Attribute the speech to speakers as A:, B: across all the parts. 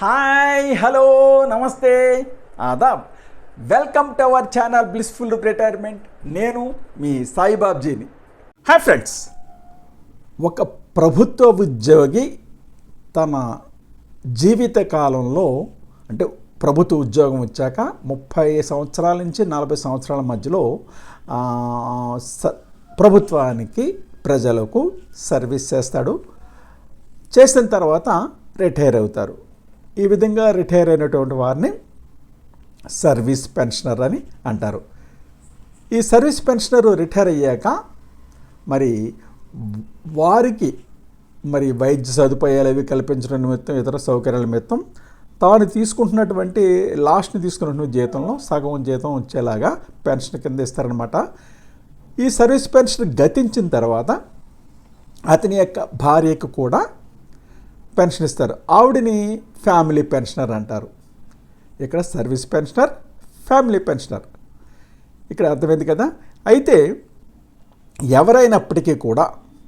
A: Hi hello నమస్తే. Aadab welcome to our channel blissful retirement. నేను మీ సాయిబాబ్జీని హాయ్ ఫ్రెండ్స్. ఒక ప్రభుత్వ ఉద్యోగి తన జీవిత కాలంలో అంటే ప్రభుత్వ ఉద్యోగం వచ్చాక ముప్పై సంవత్సరాల నుంచి నలభై సంవత్సరాల మధ్యలో ప్రభుత్వానికి ప్రజలకు సర్వీస్ చేస్తాడు. చేసిన తర్వాత రిటైర్ అవుతారు. ఈ విధంగా రిటైర్ అయినటువంటి వారిని సర్వీస్ పెన్షనర్ అని అంటారు. ఈ సర్వీస్ పెన్షనర్ రిటైర్ అయ్యాక మరి వారికి మరి వైద్య సదుపాయాలు అవి కల్పించడం నిమిత్తం ఇతర సౌకర్యాల నిమిత్తం తాను తీసుకుంటున్నటువంటి లాస్ట్ని తీసుకున్నటువంటి జీతంలో సగం జీతం వచ్చేలాగా పెన్షన్ కింద ఇస్తారనమాట ఈ సర్వీస్ పెన్షన్ గతించిన తర్వాత అతని యొక్క భార్యకు కూడా పెన్షన్ ఇస్తారు. ఆవిడని ఫ్యామిలీ పెన్షనర్ అంటారు. ఇక్కడ సర్వీస్ పెన్షనర్ ఫ్యామిలీ పెన్షనర్. ఇక్కడ అర్థమైంది కదా? అయితే ఎవరైనప్పటికీ కూడా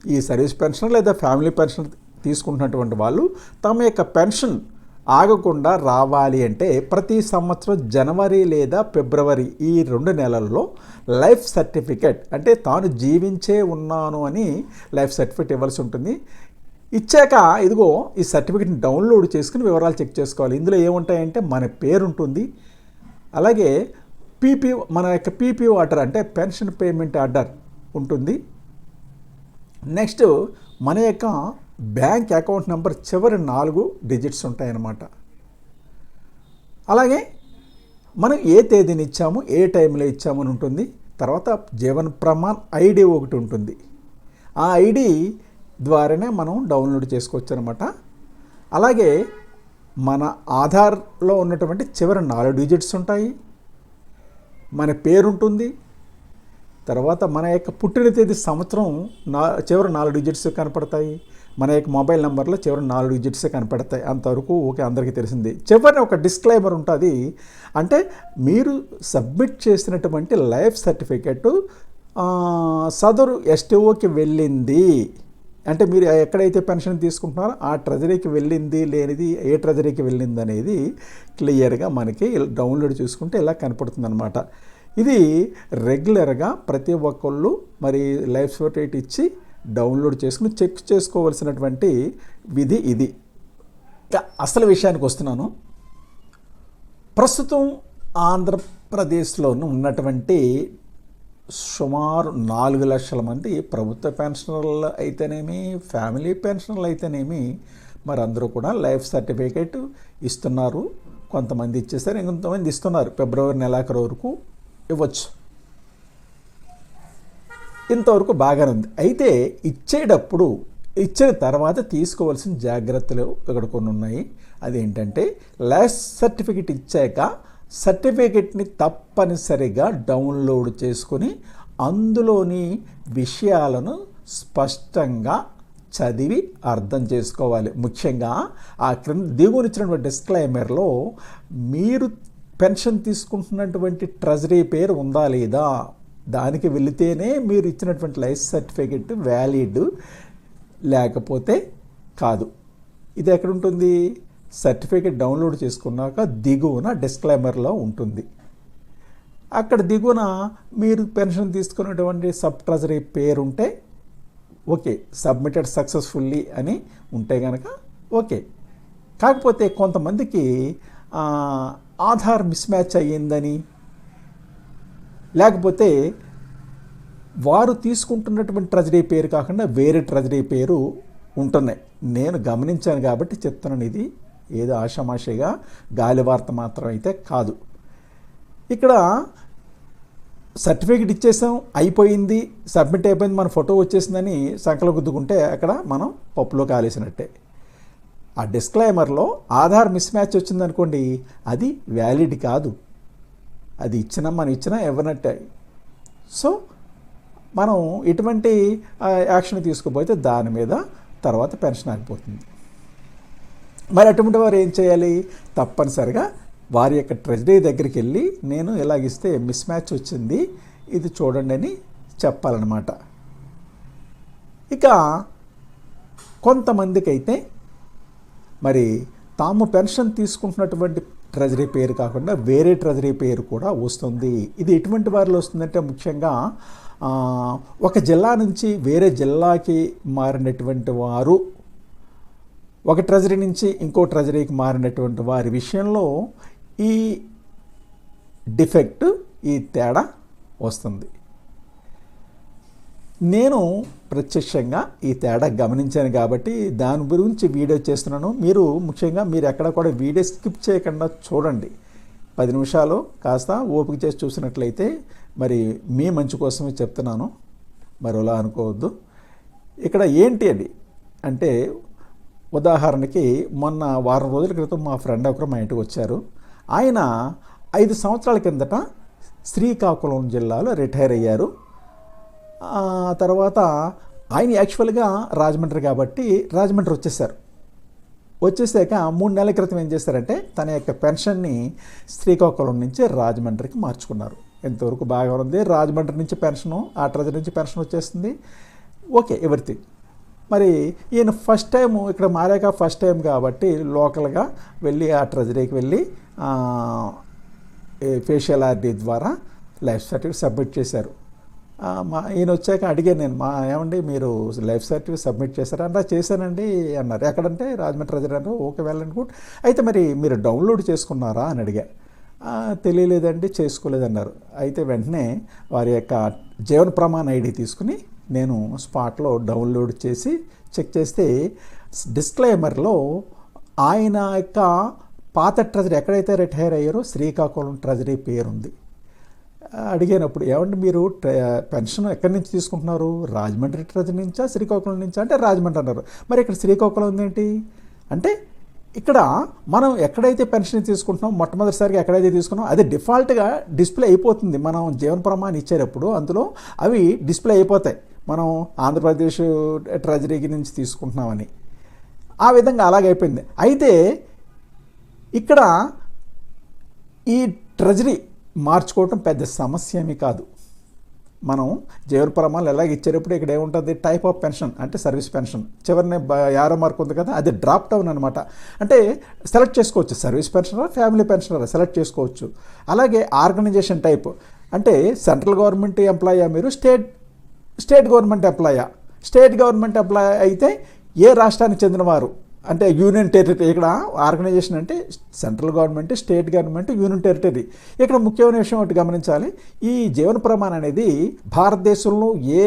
A: ఈ సర్వీస్ పెన్షన్ లేదా ఫ్యామిలీ పెన్షన్ తీసుకుంటున్నటువంటి వాళ్ళు తమ యొక్క పెన్షన్ ఆగకుండా రావాలి అంటే ప్రతి సంవత్సరం జనవరి లేదా ఫిబ్రవరి ఈ రెండు నెలల్లో లైఫ్ సర్టిఫికెట్ అంటే తాను జీవించే ఉన్నాను అని లైఫ్ సర్టిఫికెట్ ఇవ్వాల్సి ఉంటుంది. ఇచ్చాక ఇదిగో ఈ సర్టిఫికెట్ని డౌన్లోడ్ చేసుకుని వివరాలు చెక్ చేసుకోవాలి. ఇందులో ఏముంటాయంటే మన పేరు ఉంటుంది అలాగే పీపీ మన యొక్క పీపీ ఆర్డర్ అంటే పెన్షన్ పేమెంట్ ఆర్డర్ ఉంటుంది. నెక్స్ట్ మన యొక్క బ్యాంక్ అకౌంట్ నెంబర్ చివరి నాలుగు డిజిట్స్ ఉంటాయన్నమాట. అలాగే మనం ఏ తేదీని ఇచ్చాము ఏ టైంలో ఇచ్చామని ఉంటుంది. తర్వాత జీవన్ ప్రమాణ్ ఐడి ఒకటి ఉంటుంది. ఆ ఐడి ద్వారానే మనం డౌన్లోడ్ చేసుకోవచ్చు అనమాట అలాగే మన ఆధార్లో ఉన్నటువంటి చివరి నాలుగు డిజిట్స్ ఉంటాయి. మన పేరు ఉంటుంది తర్వాత మన యొక్క పుట్టిన తేదీ సంవత్సరం నా చివరి నాలుగు డిజిట్స్ కనపడతాయి. మన యొక్క మొబైల్ నెంబర్లో చివరి నాలుగు డిజిట్స్ కనపడతాయి. అంతవరకు ఓకే అందరికీ తెలిసింది. చివరిని ఒక డిస్క్లైమర్ ఉంటుంది. అంటే మీరు సబ్మిట్ చేసినటువంటి లైఫ్ సర్టిఫికెట్ సదరు ఎస్టీఓకి వెళ్ళింది. అంటే మీరు ఎక్కడైతే పెన్షన్ తీసుకుంటున్నారో ఆ ట్రెజరీకి వెళ్ళింది లేనిది ఏ ట్రెజరీకి వెళ్ళింది అనేది క్లియర్గా మనకి డౌన్లోడ్ చూసుకుంటే ఇలా కనపడుతుంది అనమాట ఇది రెగ్యులర్గా ప్రతి ఒక్కళ్ళు మరి లైఫ్ సర్టిఫికేట్ ఇచ్చి డౌన్లోడ్ చేసుకుని చెక్ చేసుకోవాల్సినటువంటి విధి ఇది. అసలు విషయానికి వస్తున్నాను. ప్రస్తుతం ఆంధ్రప్రదేశ్లో ఉన్నటువంటి సుమారు నాలుగు లక్షల మంది ప్రభుత్వ పెన్షనర్లు అయితేనేమి ఫ్యామిలీ పెన్షనర్లు అయితేనేమి మరి అందరూ కూడా లైఫ్ సర్టిఫికేట్ ఇస్తున్నారు. కొంతమంది ఇచ్చేసారు ఇంకొంతమంది ఇస్తున్నారు. ఫిబ్రవరి నెలాఖరు వరకు ఇవ్వచ్చు. ఇంతవరకు బాగానే ఉంది. అయితే ఇచ్చేటప్పుడు ఇచ్చిన తర్వాత తీసుకోవాల్సిన జాగ్రత్తలు ఇక్కడ కొన్ని ఉన్నాయి. అదేంటంటే లైఫ్ సర్టిఫికెట్ ఇచ్చాక సర్టిఫికెట్ని తప్పనిసరిగా డౌన్లోడ్ చేసుకొని అందులోని విషయాలను స్పష్టంగా చదివి అర్థం చేసుకోవాలి. ముఖ్యంగా ఆ క్రింద దిగునిచ్చినటువంటి డిస్క్లైమర్లో మీరు పెన్షన్ తీసుకుంటున్నటువంటి ట్రెజరీ పేరు ఉందా లేదా? దానికి వెళితేనే మీరు ఇచ్చినటువంటి లైఫ్ సర్టిఫికెట్ వ్యాలిడ్ లేకపోతే కాదు. ఇది ఎక్కడ ఉంటుంది? సర్టిఫికేట్ డౌన్లోడ్ చేసుకున్నాక దిగువన డిస్క్లైమర్లో ఉంటుంది. అక్కడ దిగువన మీరు పెన్షన్ తీసుకున్నటువంటి సబ్ ట్రెజరీ పేరు ఉంటే ఓకే సబ్మిటెడ్ సక్సెస్ఫుల్లీ అని ఉంటే కనుక ఓకే. కాకపోతే కొంతమందికి ఆధార్ మిస్ మ్యాచ్ అయ్యిందని లేకపోతే వారు తీసుకుంటున్నటువంటి ట్రెజరీ పేరు కాకుండా వేరే ట్రెజరీ పేరు ఉంటున్నాయి. నేను గమనించాను కాబట్టి చెప్తున్నాను ఇది. ఏదో ఆషమాషిగా గాలి వార్త మాత్రం అయితే కాదు. ఇక్కడ సర్టిఫికెట్ ఇచ్చేసాం అయిపోయింది సబ్మిట్ అయిపోయింది మన ఫోటో వచ్చేసిందని సంకలో గుద్దుకుంటే అక్కడ మనం పప్పులో కాలేసినట్టే. ఆ డిస్క్లైమర్లో ఆధార్ మిస్ మ్యాచ్ వచ్చిందనుకోండి అది వ్యాలిడ్ కాదు. అది ఇచ్చినా మనం ఇచ్చినా ఇవ్వనట్టే సో మనం ఎటువంటి యాక్షన్ తీసుకుపోతే దాని మీద తర్వాత పెన్షన్ ఆగిపోతుంది. మరి అటువంటి వారు ఏం చేయాలి? తప్పనిసరిగా వారి యొక్క ట్రెజరీ దగ్గరికి వెళ్ళి నేను ఇలాగిస్తే మిస్ మ్యాచ్ వచ్చింది ఇది చూడండి అని చెప్పాలన్నమాట. ఇక కొంతమందికి అయితే మరి తాము పెన్షన్ తీసుకుంటున్నటువంటి ట్రెజరీ పేరు కాకుండా వేరే ట్రెజరీ పేరు కూడా వస్తుంది. ఇది ఎటువంటి వారిలో వస్తుందంటే ముఖ్యంగా ఒక జిల్లా నుంచి వేరే జిల్లాకి మారినటువంటి వారు ఒక ట్రెజరీ నుంచి ఇంకో ట్రెజరీకి మారినటువంటి వారి విషయంలో ఈ డిఫెక్ట్ ఈ తేడా వస్తుంది. నేను ప్రత్యక్షంగా ఈ తేడా గమనించాను కాబట్టి దాని గురించి వీడియో చేస్తున్నాను. మీరు ముఖ్యంగా మీరు ఎక్కడ కూడా వీడియో స్కిప్ చేయకుండా చూడండి. పది నిమిషాలు కాస్త ఓపిక చేసి చూసినట్లయితే మరి మీ మంచి కోసమే చెప్తున్నాను. మరోలా అనుకోవద్దు. ఇక్కడ ఏంటి అది? అంటే ఉదాహరణకి మొన్న వారం రోజుల క్రితం మా ఫ్రెండ్ ఒకరు మా ఇంటికి వచ్చారు. ఆయన ఐదు సంవత్సరాల కిందట శ్రీకాకుళం జిల్లాలో రిటైర్ అయ్యారు. తర్వాత ఆయన యాక్చువల్గా రాజమండ్రి కాబట్టి రాజమండ్రి వచ్చేసారు. వచ్చేసాక మూడు నెలల క్రితం ఏం చేశారంటే తన యొక్క పెన్షన్ని శ్రీకాకుళం నుంచి రాజమండ్రికి మార్చుకున్నారు. ఎంతవరకు బాగా ఉంది. రాజమండ్రి నుంచి పెన్షను ఆ ట్రెజరీ నుంచి పెన్షన్ వచ్చేస్తుంది. Okay everything. మరి ఈయన ఫస్ట్ టైం ఇక్కడ మారాక ఫస్ట్ టైం కాబట్టి లోకల్గా వెళ్ళి ఆ ట్రెజరీకి వెళ్ళి ఫేషియల్ ఆర్డీ ద్వారా లైఫ్ సర్టిఫికేట్ సబ్మిట్ చేశారు. మా ఈయన వచ్చాక అడిగాను నేను మా ఏమండి మీరు లైఫ్ సర్టిఫికేట్ సబ్మిట్ చేశారా? అంటే చేశానండి అన్నారు. ఎక్కడంటే రాజమండ్రి ట్రెజరీ అన్నారు. ఓకే వెళ్ళండి గుడ్. అయితే మరి మీరు డౌన్లోడ్ చేసుకున్నారా అని అడిగా. తెలియలేదండి చేసుకోలేదన్నారు. అయితే వెంటనే వారి యొక్క జీవన ప్రమాణ ఐడి తీసుకుని నేను స్పాట్లో డౌన్లోడ్ చేసి చెక్ చేస్తే డిస్క్లైమర్లో ఆయన యొక్క పాత ట్రెజరీ ఎక్కడైతే రిటైర్ అయ్యారో శ్రీకాకుళం ట్రెజరీ పేరుంది. అడిగినప్పుడు ఏమంటే మీరు పెన్షన్ ఎక్కడి నుంచి తీసుకుంటున్నారు? రాజమండ్రి ట్రెజరీ నుంచా శ్రీకాకుళం నుంచా? అంటే రాజమండ్రి అన్నారు. మరి ఇక్కడ శ్రీకాకుళం ఉందేంటి అంటే ఇక్కడ మనం ఎక్కడైతే పెన్షన్ తీసుకుంటున్నాం మొట్టమొదటిసారిగా ఎక్కడైతే తీసుకున్నాం అది డిఫాల్ట్గా డిస్ప్లే అయిపోతుంది. మనం జీవన ప్రమాణం ఇచ్చేటప్పుడు అందులో అవి డిస్ప్లే అయిపోతాయి. మనం ఆంధ్రప్రదేశ్ ట్రెజరీకి నుంచి తీసుకుంటున్నామని. ఆ విధంగా అలాగైపోయింది అయితే ఇక్కడ ఈ ట్రెజరీ మార్చుకోవటం పెద్ద సమస్య ఏమీ కాదు. మనం జీవన ప్రమాణాలు ఎలాగ ఇచ్చేటప్పుడు ఇక్కడ ఏముంటుంది? టైప్ ఆఫ్ పెన్షన్ అంటే సర్వీస్ పెన్షన్ చివరినే బ- యారో మార్క్ ఉంది కదా అది డ్రాప్ డౌన్ అనమాట అంటే సెలెక్ట్ చేసుకోవచ్చు. సర్వీస్ పెన్షనరా ఫ్యామిలీ పెన్షనరా సెలెక్ట్ చేసుకోవచ్చు. అలాగే ఆర్గనైజేషన్ టైప్ అంటే సెంట్రల్ గవర్నమెంట్ ఎంప్లాయీ మీరు స్టేట్ స్టేట్ గవర్నమెంట్ ఎంప్లాయా స్టేట్ గవర్నమెంట్ ఎంప్లాయ్ అయితే ఏ రాష్ట్రానికి చెందినవారు? అంటే యూనియన్ టెరిటరీ ఇక్కడ ఆర్గనైజేషన్ అంటే central government state government union territory. ఇక్కడ ముఖ్యమైన విషయం ఒకటి గమనించాలి. ఈ జీవన ప్రమాణం అనేది భారతదేశంలో ఏ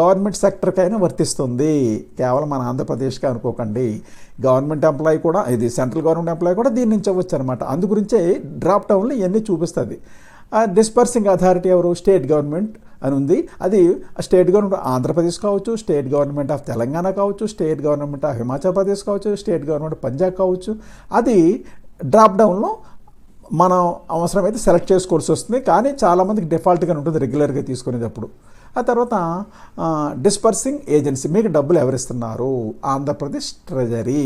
A: గవర్నమెంట్ సెక్టర్కైనా వర్తిస్తుంది. కేవలం మన ఆంధ్రప్రదేశ్కి అనుకోకండి. గవర్నమెంట్ ఎంప్లాయ్ కూడా ఇది సెంట్రల్ గవర్నమెంట్ ఎంప్లాయ్ కూడా దీని నుంచి అవ్వచ్చు అనమాట అందు గురించే డ్రాప్ డౌన్లో ఇవన్నీ చూపిస్తుంది. డిస్పర్సింగ్ అథారిటీ ఎవరు? State government. అని ఉంది. అది స్టేట్ గవర్నమెంట్ ఆంధ్రప్రదేశ్ కావచ్చు స్టేట్ గవర్నమెంట్ ఆఫ్ తెలంగాణ కావచ్చు state government of Himachal Pradesh కావచ్చు స్టేట్ గవర్నమెంట్ పంజాబ్ కావచ్చు. అది డ్రాప్ డౌన్లో మనం అవసరమైతే సెలెక్ట్ చేసుకోవాల్సి వస్తుంది. కానీ చాలామందికి డిఫాల్ట్గా ఉంటుంది రెగ్యులర్గా తీసుకునేటప్పుడు. ఆ తర్వాత డిస్పర్సింగ్ ఏజెన్సీ మీకు డబ్బులు ఎవరిస్తున్నారు? ఆంధ్రప్రదేశ్ ట్రెజరీ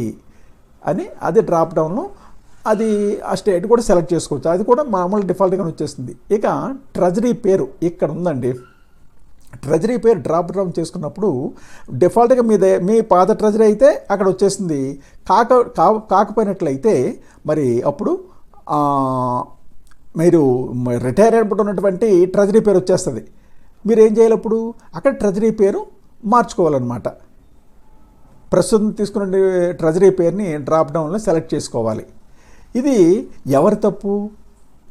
A: అని అది డ్రాప్ డౌన్లో అది ఆ స్టేట్ కూడా సెలెక్ట్ చేసుకోవచ్చు. అది కూడా మామూలు డిఫాల్ట్గా వచ్చేస్తుంది. ఇక ట్రెజరీ పేరు ఇక్కడ ఉందండి. ట్రెజరీ పేరు డ్రాప్ డౌన్ చేసుకున్నప్పుడు డిఫాల్ట్గా మీ మీ పాత ట్రెజరీ అయితే అక్కడ వచ్చేసింది. కాక కా- కాకపోయినట్లయితే మరి అప్పుడు మీరు రిటైర్ అయినప్పుడు ఉన్నటువంటి ట్రెజరీ పేరు వచ్చేస్తుంది. మీరు ఏం చేయాలి అప్పుడు? అక్కడ ట్రెజరీ పేరు మార్చుకోవాలన్నమాట. ప్రస్తుతం తీసుకున్న ట్రెజరీ పేరుని డ్రాప్ డౌన్లో సెలెక్ట్ చేసుకోవాలి. ఇది ఎవరి తప్పు?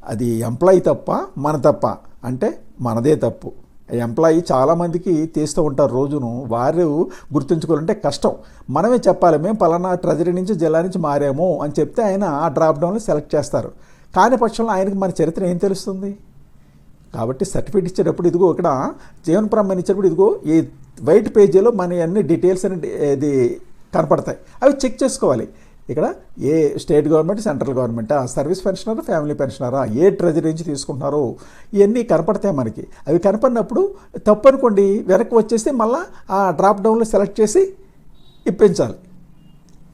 A: అది ఎంప్లాయీ తప్ప? మన తప్ప? అంటే మనదే తప్పు. ఎంప్లాయీ చాలామందికి తీస్తూ ఉంటారు రోజును. వారు గుర్తుంచుకోవాలంటే కష్టం. మనమే చెప్పాలి మేము పలానా ట్రెజరీ నుంచి జిల్లా నుంచి మారాము అని చెప్తే ఆయన ఆ డ్రాప్ డౌన్లో సెలెక్ట్ చేస్తారు. కాని పక్షంలో ఆయనకి మన చరిత్ర ఏం తెలుస్తుంది? కాబట్టి సర్టిఫికేట్ ఇచ్చేటప్పుడు ఇదిగో ఇక్కడ జీవన ప్రమాణం ఇచ్చేటప్పుడు ఇదిగో ఈ వైట్ పేజీలో మన అన్ని డీటెయిల్స్ అని ఇది కనపడతాయి. అవి చెక్ చేసుకోవాలి. ఇక్కడ ఏ state government central government? Service pensioner family పెన్షనరా? ఏ ట్రెజరీ నుంచి తీసుకుంటున్నారో? ఇవన్నీ కనపడతాయి మనకి. అవి కనపడినప్పుడు తప్పు అనుకోండి వెనక్కి వచ్చేసి మళ్ళీ ఆ డ్రాప్ డౌన్లో సెలెక్ట్ చేసి ఇప్పించాలి.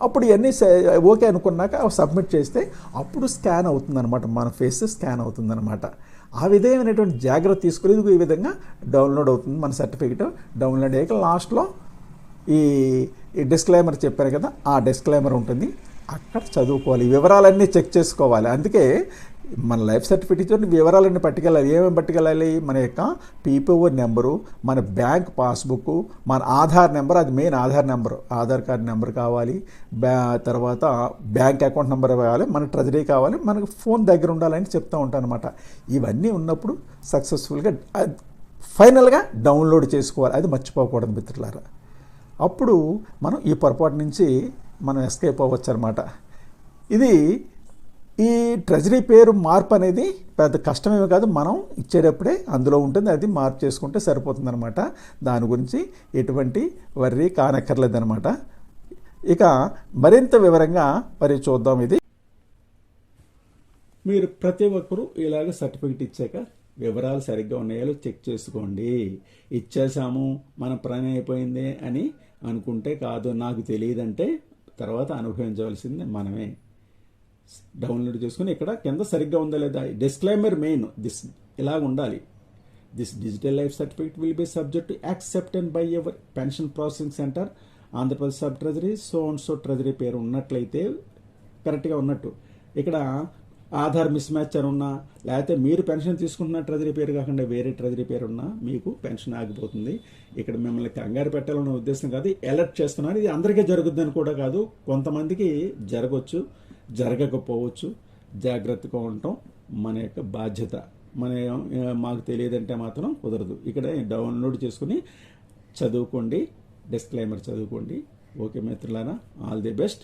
A: అప్పుడు ఇవన్నీ ఓకే అనుకున్నాక అవి సబ్మిట్ చేస్తే అప్పుడు స్కాన్ అవుతుందన్నమాట. మన ఫేస్ స్కాన్ అవుతుందన్నమాట. ఆ విధమైనటువంటి జాగ్రత్త తీసుకుని ఈ విధంగా డౌన్లోడ్ అవుతుంది. మన సర్టిఫికేట్ డౌన్లోడ్ అయ్యాక లాస్ట్లో ఈ ఈ డిస్క్లైమర్ చెప్పారు కదా ఆ డిస్క్లైమర్ ఉంటుంది. అక్కడ చదువుకోవాలి వివరాలన్నీ చెక్ చేసుకోవాలి. అందుకే మన లైఫ్ సర్టిఫికేట్ వివరాలన్నీ పట్టుకెళ్ళాలి. ఏమేమి పట్టుకెళ్ళాలి? మన యొక్క పీపీఓ నెంబరు మన బ్యాంక్ పాస్బుక్ మన ఆధార్ నెంబర్ అది main Aadhaar number Aadhaar card number కావాలి. బ్యా తర్వాత బ్యాంక్ అకౌంట్ నెంబర్ కావాలి. మన ట్రెజరీ కావాలి. మనకు ఫోన్ దగ్గర ఉండాలని చెప్తూ ఉంటాను అనమాట ఇవన్నీ ఉన్నప్పుడు సక్సెస్ఫుల్గా ఫైనల్గా డౌన్లోడ్ చేసుకోవాలి. అది మర్చిపోకూడదు మిత్రులారా. అప్పుడు మనం ఈ పొరపాటు నుంచి మనం ఎస్కేప్ అవ్వచ్చు అనమాట ఇది ఈ ట్రెజరీ పేరు మార్పు అనేది పెద్ద కష్టమేమి కాదు మనం ఇచ్చేటప్పుడే అందులో ఉంటుంది అది మార్పు చేసుకుంటే సరిపోతుందనమాట దాని గురించి ఎటువంటి వర్రీ కానక్కర్లేదనమాట ఇక మరింత వివరంగా మరి చూద్దాం ఇది. మీరు ప్రతి ఒక్కరూ ఇలాగ సర్టిఫికెట్ ఇచ్చాక వివరాలు సరిగ్గా ఉన్నాయో చెక్ చేసుకోండి. ఇచ్చేసాము మన పని అయిపోయింది అని అనుకుంటే కాదు నాకు తెలియదంటే తర్వాత అనుభవించవలసింది మనమే. డౌన్లోడ్ చేసుకుని ఇక్కడ కింద సరిగ్గా ఉందా లేదా? డిస్క్లైమర్ మెయిన్ దిస్ ఇలాగ ఉండాలి. This digital life certificate will be subject to accepted by ever pension processing centre Andhra Pradesh sub treasury so and so treasury పేరు ఉన్నట్లయితే కరెక్ట్గా ఉన్నట్టు. ఇక్కడ ఆధార్ మిస్ మ్యాచ్ అని ఉన్నా లేకపోతే మీరు పెన్షన్ తీసుకుంటున్న ట్రెజరీ పేరు కాకుండా వేరే ట్రెజరీ పేరు ఉన్నా మీకు పెన్షన్ ఆగిపోతుంది. ఇక్కడ మిమ్మల్ని కంగారు పెట్టాలన్న ఉద్దేశం కాదు అలర్ట్ చేస్తున్నాను. ఇది అందరికీ జరుగుద్దని కూడా కాదు కొంతమందికి జరగవచ్చు జరగకపోవచ్చు. జాగ్రత్తగా ఉండటం మన యొక్క బాధ్యత. మన మాకు తెలియదంటే మాత్రం కుదరదు. ఇక్కడ డౌన్లోడ్ చేసుకుని చదువుకోండి. డిస్క్లైమర్ చదువుకోండి. ఓకే మిత్రులారా all the best.